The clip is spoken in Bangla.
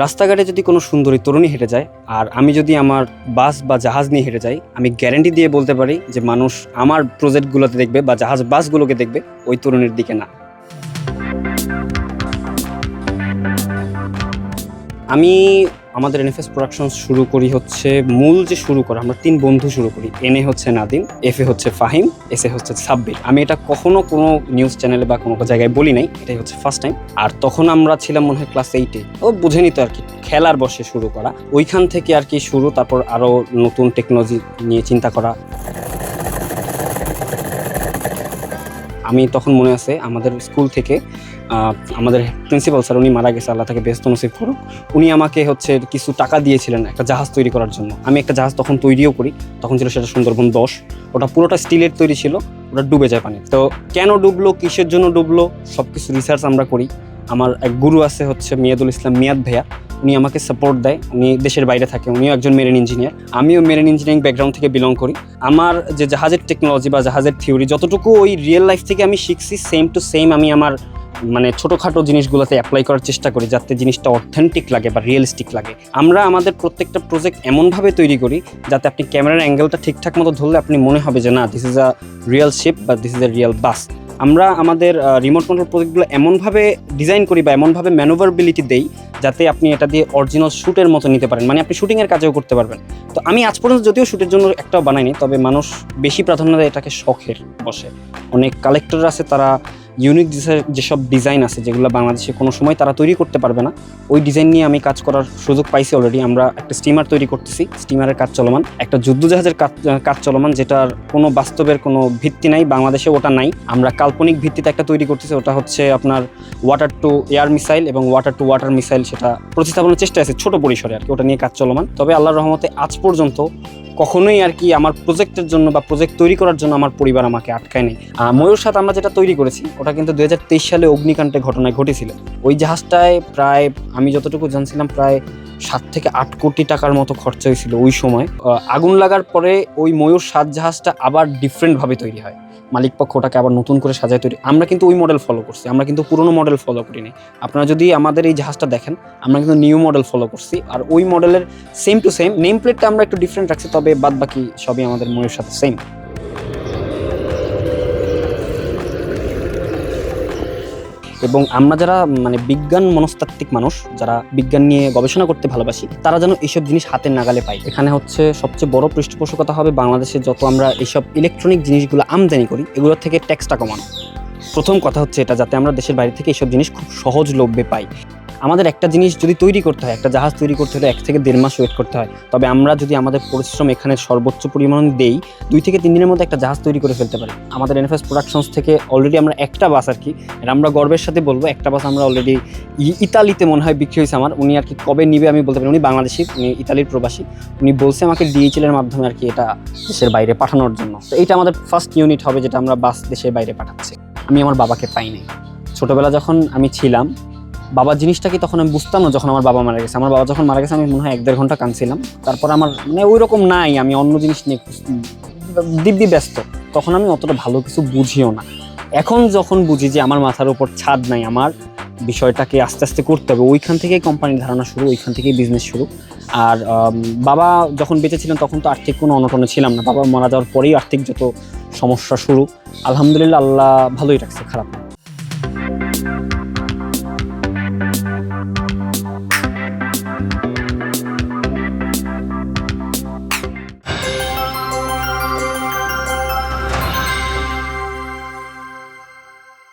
রাস্তাঘাটে যদি কোনো সুন্দরী তরুণী হেঁটে যায়, আর আমি যদি আমার বাস বা জাহাজ নিয়ে হেঁটে যাই, আমি গ্যারেন্টি দিয়ে বলতে পারি যে মানুষ আমার প্রজেক্টগুলোতে দেখবে বা জাহাজ বাসগুলোকে দেখবে, ওই তরুণীর দিকে না। আমি আমাদের এনএফএস প্রোডাকশন শুরু করি হচ্ছে, মূল যে শুরু করা, আমরা তিন বন্ধু শুরু করি। এন এ হচ্ছে নাদিম এফ এ হচ্ছে ফাহিম এস এ হচ্ছে সাব্বির। আমি এটা কখনো কোনো নিউজ চ্যানেলে বা কোনো জায়গায় বলি নাই, এটাই হচ্ছে ফার্স্ট টাইম আর তখন আমরা ছিলাম মনে হয় ক্লাস এইটে ও বুঝে নিত আর কি, খেলার বসে শুরু করা। ওইখান থেকে আর কি শুরু, তারপর আরও নতুন টেকনোলজি নিয়ে চিন্তা করা। আমি তখন মনে আছে, আমাদের স্কুল থেকে আমাদের প্রিন্সিপাল স্যার উনি মারা গেছে, আল্লাহ তাকে ব্যস্ত নসিব করুক। উনি আমাকে হচ্ছে কিছু টাকা দিয়েছিলেন একটা জাহাজ তৈরি করার জন্য। আমি একটা জাহাজ তখন তৈরিও করি, তখন ছিল সেটা সুন্দরবন দশ। ওটা পুরোটা স্টিলের তৈরি ছিল, ওটা ডুবে যায় পানি তো কেন ডুবলো, কিসের জন্য ডুবলো সব কিছু রিসার্চ আমরা করি। আমার এক গুরু আছে হচ্ছে মিয়াদুল ইসলাম মিয়াদ ভাইয়া। উনি আমাকে সাপোর্ট দেয়, উনি দেশের বাইরে থাকে, উনিও একজন মেরিন ইঞ্জিনিয়ার আমিও মেরিন ইঞ্জিনিয়ারিং ব্যাকগ্রাউন্ড থেকে বিলং করি। আমার যে জাহাজের টেকনোলজি বা জাহাজের থিওরি যতটুকু ওই রিয়েল লাইফ থেকে আমি শিখছি সেম টু সেম আমি আমার মানে ছোটোখাটো জিনিসগুলোতে অ্যাপ্লাই করার চেষ্টা করি, যাতে জিনিসটা অথেন্টিক লাগে বা রিয়েলিস্টিক লাগে। আমরা আমাদের প্রত্যেকটা প্রজেক্ট এমনভাবে তৈরি করি, যাতে আপনি ক্যামেরার অ্যাঙ্গেলটা ঠিকঠাক মতো ধরলে আপনি মনে হবে যে, না this is a real ship বা this is a real bus আমরা আমাদের রিমোট কন্ট্রোল প্রজেক্টগুলো এমনভাবে ডিজাইন করি বা এমনভাবে ম্যানোভারবিলিটি দেই যাতে আপনি এটা দিয়ে অরিজিনাল শ্যুটের মতো নিতে পারেন। মানে আপনি শ্যুটিংয়ের কাজেও করতে পারবেন। তো আমি আজ পর্যন্ত যদিও শ্যুটের জন্য একটাও বানাইনি, তবে মানুষ বেশি প্রাধান্য দেয় এটাকে শখের বসে। অনেক কালেক্টর আছে তারা ইউনিক যেসব ডিজাইন আছে, যেগুলো বাংলাদেশে কোনো সময় তারা তৈরি করতে পারবে না, ওই ডিজাইন নিয়ে আমি কাজ করার সুযোগ পাইছি অলরেডি আমরা একটা স্টিমার তৈরি করতেছি স্টিমারের কাজ চলমান। একটা যুদ্ধ জাহাজের কাজ কাজ চলমান, যেটার কোনো বাস্তবের কোনো ভিত্তি নাই, বাংলাদেশে ওটা নাই। আমরা কাল্পনিক ভিত্তিতে একটা তৈরি করতেছি, ওটা হচ্ছে আপনার ওয়াটার টু এয়ার মিসাইল এবং ওয়াটার টু ওয়াটার মিসাইল সেটা প্রতিস্থাপনের চেষ্টা আছে ছোট পরিসরে আর কি, ওটা নিয়ে কাজ চলমান। তবে আল্লাহর রহমতে আজ পর্যন্ত কখনোই আর কি আমার প্রজেক্টের জন্য বা প্রজেক্ট তৈরি করার জন্য আমার পরিবার আমাকে আটকায় নেই। ময়ূর সাথে আমরা যেটা তৈরি করেছি, ওটা কিন্তু দুই হাজার তেইশ সালে অগ্নিকাণ্ডে ঘটনায় ঘটেছিল। ওই জাহাজটায় প্রায়, আমি যতটুকু জানছিলাম, প্রায় সাত থেকে আট কোটি টাকার মতো খরচা হয়েছিল ওই সময়। আগুন লাগার পরে ওই ময়ূর সাত জাহাজটা আবার ডিফারেন্টভাবে তৈরি হয়। মালিক পক্ষ ওটাকে আবার নতুন করে সাজায় তৈরি। আমরা কিন্তু ওই মডেল ফলো করছি। আমরা কিন্তু পুরনো মডেল ফলো করিনি। আপনারা যদি আমাদের এই জাহাজটা দেখেন, আমরা কিন্তু নিউ মডেল ফলো করছি। আর ওই মডেলের সেম টু সেম নেম প্লেটটা আমরা একটু ডিফারেন্ট রাখছি, তবে বাদ বাকি সবই আমাদের মনের সাথে সেম এবং আমরা যারা মানে বিজ্ঞান মনস্তাত্ত্বিক মানুষ, যারা বিজ্ঞান নিয়ে গবেষণা করতে ভালোবাসি, তারা যেন এইসব জিনিস হাতের নাগালে পাই এখানে হচ্ছে সবচেয়ে বড় পৃষ্ঠপোষকতা হবে বাংলাদেশে যত আমরা এইসব ইলেকট্রনিক জিনিসগুলো আমদানি করি, এগুলোর থেকে ট্যাক্সটা কমানো। প্রথম কথা হচ্ছে এটা, যাতে আমরা দেশের বাইরে থেকে এইসব জিনিস খুব সহজলভ্যে পাই। আমাদের একটা জিনিস যদি তৈরি করতে হয়, একটা জাহাজ তৈরি করতে হলে এক থেকে দেড় মাস ওয়েট করতে হয়। তবে আমরা যদি আমাদের পরিশ্রম এখানে সর্বোচ্চ পরিমাণ দেই, দুই থেকে তিন দিনের মধ্যে একটা জাহাজ তৈরি করে ফেলতে পারি। আমাদের এনএফএস প্রোডাকশনস থেকে অলরেডি আমরা একটা বাস আর কি আমরা গর্বের সাথে বলব, একটা বাস আমরা অলরেডি ইতালিতে মনে হয় বিক্রি হয়েছে আমার। উনি আর কি কবে নিবে আমি বলতে পারি উনি বাংলাদেশি, উনি ইতালির প্রবাসী। উনি বলছে আমাকে ডিএইচএল এর মাধ্যমে আর কি এটা দেশের বাইরে পাঠানোর জন্য। তো এইটা আমাদের ফার্স্ট ইউনিট হবে যেটা আমরা বাস দেশের বাইরে পাঠাচ্ছি। আমি আমার বাবাকে পাইনি ছোটোবেলা যখন আমি ছিলাম বাবার জিনিসটা কি তখন আমি বুঝতাম না যখন আমার বাবা মারা গেছে। আমার বাবা যখন মারা গেছে, আমি মনে হয় এক দেড় ঘণ্টা কাঁদছিলাম। তারপর আমার মানে ওই রকম নাই, আমি অন্য জিনিস নিয়ে দিব্যি ব্যস্ত। তখন আমি অতটা ভালো কিছু বুঝিও না। এখন যখন বুঝি যে আমার মাথার উপর ছাদ নাই, আমার বিষয়টাকে আস্তে আস্তে করতে হবে, ওইখান থেকেই কোম্পানির ধারণা শুরু, ওইখান থেকেই বিজনেস শুরু। আর বাবা যখন বেঁচে ছিলেন, তখন তো আর্থিক কোনো অনটনে ছিলাম না। বাবা মারা যাওয়ার পরেই আর্থিক যত সমস্যা শুরু, আলহামদুলিল্লাহ আল্লাহ ভালোই রাখছে, খারাপ না।